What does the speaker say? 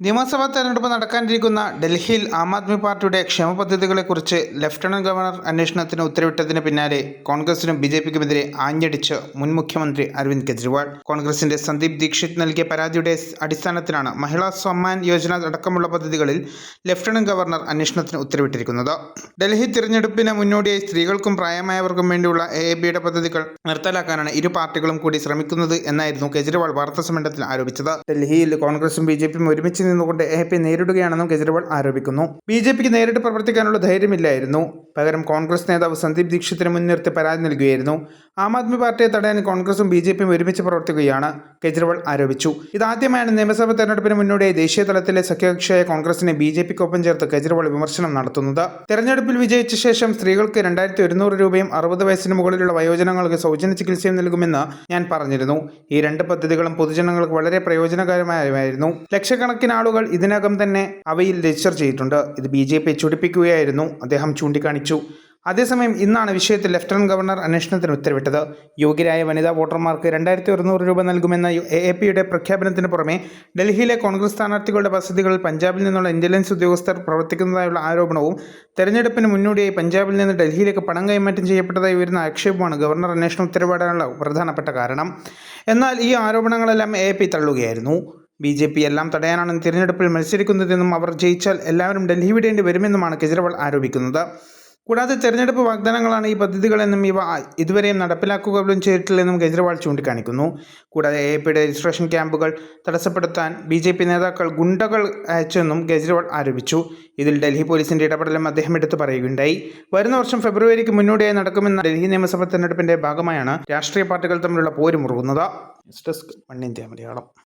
നിയമസഭാ തെരഞ്ഞെടുപ്പ് നടക്കാനിരിക്കുന്ന ഡൽഹിയിൽ ആം ആദ്മി പാർട്ടിയുടെ ക്ഷേമ പദ്ധതികളെക്കുറിച്ച് ലഫ്റ്റനന്റ് ഗവർണർ അന്വേഷണത്തിന് ഉത്തരവിട്ടതിന് പിന്നാലെ കോൺഗ്രസിനും ബി ജെ പിക്കുമെതിരെ ആഞ്ഞടിച്ച് മുൻ മുഖ്യമന്ത്രി അരവിന്ദ് കെജ്രിവാൾ. കോൺഗ്രസിന്റെ സന്ദീപ് ദീക്ഷിത് നൽകിയ പരാതിയുടെ അടിസ്ഥാനത്തിലാണ് മഹിളാ സമ്മാൻ യോജന അടക്കമുള്ള പദ്ധതികളിൽ ലഫ്റ്റനന്റ് ഗവർണർ അന്വേഷണത്തിന് ഉത്തരവിട്ടിരിക്കുന്നത്. ഡൽഹി തിരഞ്ഞെടുപ്പിന് മുന്നോടിയായി സ്ത്രീകൾക്കും പ്രായമായവർക്കും വേണ്ടിയുള്ള എ എ ബിയുടെ പദ്ധതികൾ നിർത്തലാക്കാനാണ് ഇരു പാർട്ടികളും കൂടി ശ്രമിക്കുന്നത് എന്നായിരുന്നു കെജ്രിവാൾ വാർത്താ സമ്മേളനത്തിൽ ആരോപിച്ചത്. ഡൽഹിയിൽ കോൺഗ്രസും ബി ജെ പിയും ഒരുമിച്ച് നിന്നുകൊണ്ട് എ പി നേരിടുകയാണെന്നും കെജ്രിവാൾ ആരോപിക്കുന്നു. ബി ജെ പിക്ക് നേരിട്ട് പ്രവർത്തിക്കാനുള്ള ധൈര്യമില്ലായിരുന്നു. പകരം കോൺഗ്രസ് നേതാവ് സന്ദീപ് ദീക്ഷിത്തിനെ മുൻനിർത്തി പരാതി നൽകുകയായിരുന്നു. ആം ആദ്മി പാർട്ടിയെ തടയാൻ കോൺഗ്രസും ബി ജെ പിയും ഒരുമിച്ച് പ്രവർത്തിക്കുകയാണ് കെജ്രിവാൾ ആരോപിച്ചു. ഇതാദ്യമായാണ് നിയമസഭാ തെരഞ്ഞെടുപ്പിന് മുന്നോടിയായി ദേശീയ തലത്തിലെ സഖ്യകക്ഷിയായ കോൺഗ്രസിനെ ബി ജെ പിക്കൊപ്പം ചേർത്ത് കെജ്രിവാൾ വിമർശനം നടത്തുന്നത്. തെരഞ്ഞെടുപ്പിൽ വിജയിച്ച ശേഷം സ്ത്രീകൾക്ക് രണ്ടായിരത്തി ഒരുന്നൂറ് രൂപയും അറുപത് വയസ്സിന് മുകളിലുള്ള വയോജനങ്ങൾക്ക് സൗജന്യ ചികിത്സയും നൽകുമെന്ന് ഞാൻ പറഞ്ഞിരുന്നു. ഈ രണ്ട് പദ്ധതികളും പൊതുജനങ്ങൾക്ക് വളരെ പ്രയോജനകരമായിരുന്നു. ലക്ഷക്കണക്കിന് ആളുകൾ ഇതിനകം തന്നെ അവയിൽ രജിസ്റ്റർ ചെയ്തിട്ടുണ്ട്. ഇത് ബി ജെ പി ചുടിപ്പിക്കുകയായിരുന്നു. അദ്ദേഹം ചൂണ്ടിക്കാണിച്ചു. അതേസമയം ഇന്നാണ് വിഷയത്തിൽ ലഫ്റ്റനന്റ് ഗവർണർ അന്വേഷണത്തിന് ഉത്തരവിട്ടത്. യോഗ്യരായ വനിതാ വോട്ടർമാർക്ക് രണ്ടായിരത്തി ഒരുന്നൂറ് രൂപ നൽകുമെന്ന എ എ പിയുടെ പ്രഖ്യാപനത്തിന് പുറമെ ഡൽഹിയിലെ കോൺഗ്രസ് സ്ഥാനാർത്ഥികളുടെ വസതികളിൽ പഞ്ചാബിൽ നിന്നുള്ള ഇന്റലിജൻസ് ഉദ്യോഗസ്ഥർ പ്രവർത്തിക്കുന്നതായുള്ള ആരോപണവും തെരഞ്ഞെടുപ്പിന് മുന്നോടിയായി പഞ്ചാബിൽ നിന്ന് ഡൽഹിയിലേക്ക് പണം കൈമാറ്റം ചെയ്യപ്പെട്ടതായി വരുന്ന ആക്ഷേപമാണ് ഗവർണർ അന്വേഷണം ഉത്തരവിടാനുള്ള പ്രധാനപ്പെട്ട കാരണം. എന്നാൽ ഈ ആരോപണങ്ങളെല്ലാം എ തള്ളുകയായിരുന്നു. ബി ജെ പി എല്ലാം തടയാനാണ് തിരഞ്ഞെടുപ്പിൽ മത്സരിക്കുന്നതെന്നും അവർ ജയിച്ചാൽ എല്ലാവരും ഡൽഹി വിടേണ്ടി വരുമെന്നുമാണ് കെജ്രിവാൾ ആരോപിക്കുന്നത്. കൂടാതെ തെരഞ്ഞെടുപ്പ് വാഗ്ദാനങ്ങളാണ് ഈ പദ്ധതികളെന്നും ഇവ ഇതുവരെയും നടപ്പിലാക്കുക പോലും ചെയ്തിട്ടില്ലെന്നും കെജ്രിവാൾ ചൂണ്ടിക്കാണിക്കുന്നു. കൂടാതെ എ പിയുടെ രജിസ്ട്രേഷൻ ക്യാമ്പുകൾ തടസ്സപ്പെടുത്താൻ ബി ജെ പി നേതാക്കൾ ഗുണ്ടകൾ അയച്ചെന്നും കെജ്രിവാൾ ആരോപിച്ചു. ഇതിൽ ഡൽഹി പോലീസിന്റെ ഇടപെടലും അദ്ദേഹം എടുത്തു പറയുകയുണ്ടായി. വരുന്ന വർഷം ഫെബ്രുവരിക്ക് മുന്നോടിയായി നടക്കുമെന്ന ഡൽഹി നിയമസഭാ തെരഞ്ഞെടുപ്പിന്റെ ഭാഗമായാണ് രാഷ്ട്രീയ പാർട്ടികൾ തമ്മിലുള്ള പോര് മുറുകുന്നത് ഡെസ്ക് മണ്ണിന്ത്യ മലയാളം.